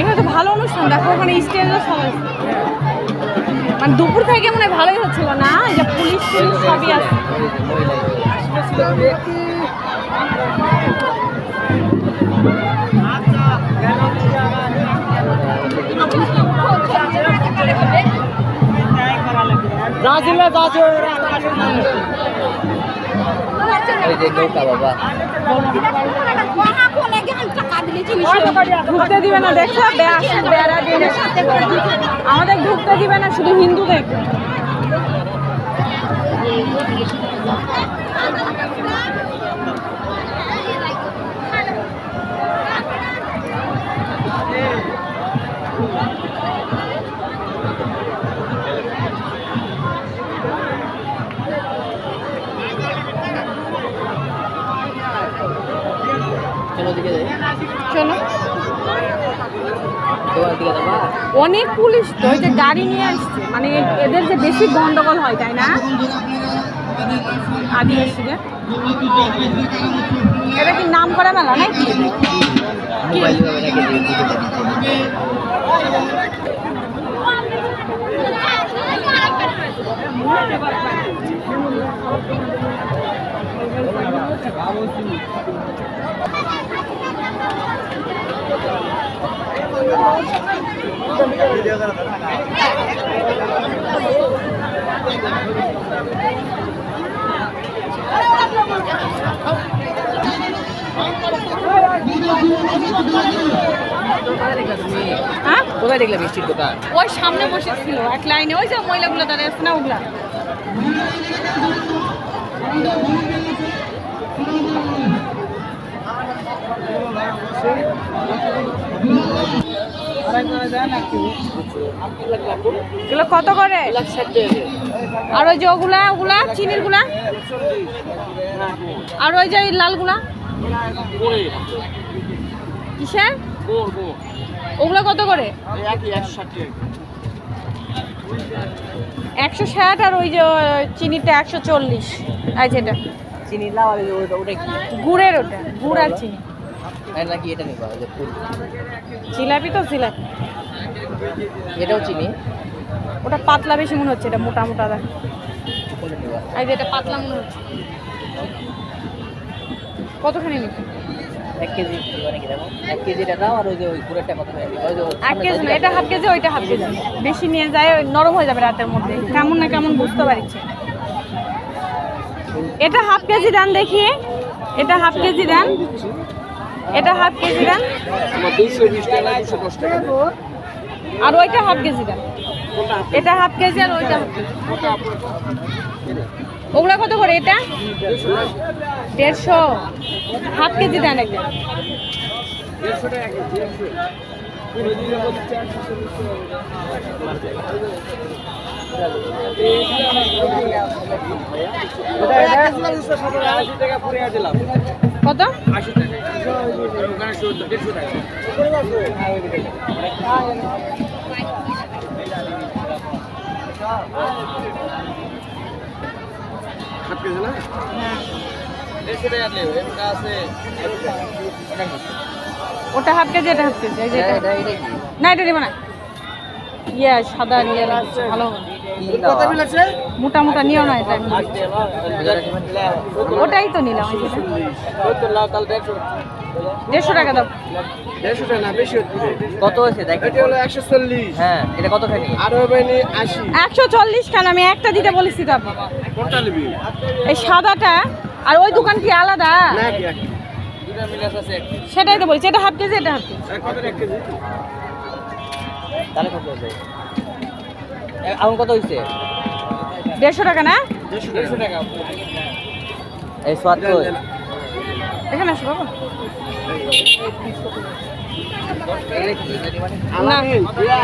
এখানে তো ভালো অনুষ্ঠান, দেখো ওখানে স্টেজও সবাই। মানে দুপুর থেকে মনে হয় ভালোই হচ্ছিল, না? যে পুলিশ টুলিশ সবই আছে। ওই যে নৌকা বাবা। ঢুকতে দিবে না দেখছ? আমাদের ঢুকতে দিবে না শুধু হিন্দুদের। চলো। যাই অনেক পুলিশ তো ওই যে গাড়ি নিয়ে আসছে। মানে এদের যে বেশি গন্ডগোল হয় তাই না? আদিবাসীদের। এটা কি নাম করা মেলা নাকি? মোবাইল হ্যাঁ? কোথায় দেখলে মিষ্টির দোকান? ওই সামনে বসেছিল এক লাইনে ওই যে মহিলাগুলো দাঁড়িয়ে আছে না ওগুলা? এগুলো কত করে? আর ওই যে ওগুলা ওগুলা চিনিরগুলা? আর ওই যে লালগুলা কিসের? ওগুলো কত করে? একশো ষাট আর ওই যে চিনিটা একশো চল্লিশ। আর যেটা চিনি লাউ ওটা গুড়ের ওটা গুড় আর চিনি। নাকি এটা নিবা? ওই যে ফুল। জিলাপি তো জিলাপি। এটাও চিনি। ওটা পাতলা বেশি মনে হচ্ছে এটা মোটা মোটা দেখ। যে এটা পাতলা মনে হচ্ছে। কতখানি এক কেজি দেখো এক কেজিটা দাও আর ওই যে ওই পুরোটা কত এক কেজি না এটা হাফ কেজি ওইটা হাফ কেজি। বেশি নিয়ে যায় নরম হয়ে যাবে রাতের মধ্যে। কেমন না কেমন বুঝতে পারছি। এটা হাফ কেজি দেন দেখি। এটা হাফ কেজি দেন। এটা হাফ কেজি দেন। আর ওইটা হাফ কেজি দেন। এটা হাফ কেজি আর ওইটা। ওগুলা কত করে এটা? দেড়শো হাফ কেজি দেন একটা কত? ওটা হাফ কেজি এটা হাফ কেজি এই যে এটা। এটা এটা কি না এটা দিব না। ইয়ে সাদা নিয়ে ভালো। মোটা মোটা নিও না এটা। ওটাই তো নিলাম। দেড়শো টাকা দাও। দেড়শো টাকা না বেশি হচ্ছে। কত হয়েছে? দেখ। এটা হলো একশো চল্লিশ। হ্যাঁ এটা আর আশি। একশো চল্লিশ কেন? আমি একটা দিতে বলেছি তো। কোনটা নিবি? এই সাদাটা আর ওই দোকান কি আলাদা? না কি একই। সেটাই তো বলছি এটা হাফ কেজি এটা হাফ কেজি। তাহলে কত হয়েছে এখন কত হয়েছে দেড়শো টাকা না দেড়শো টাকা এই কই? এখানে আসো বাবা দিয়া।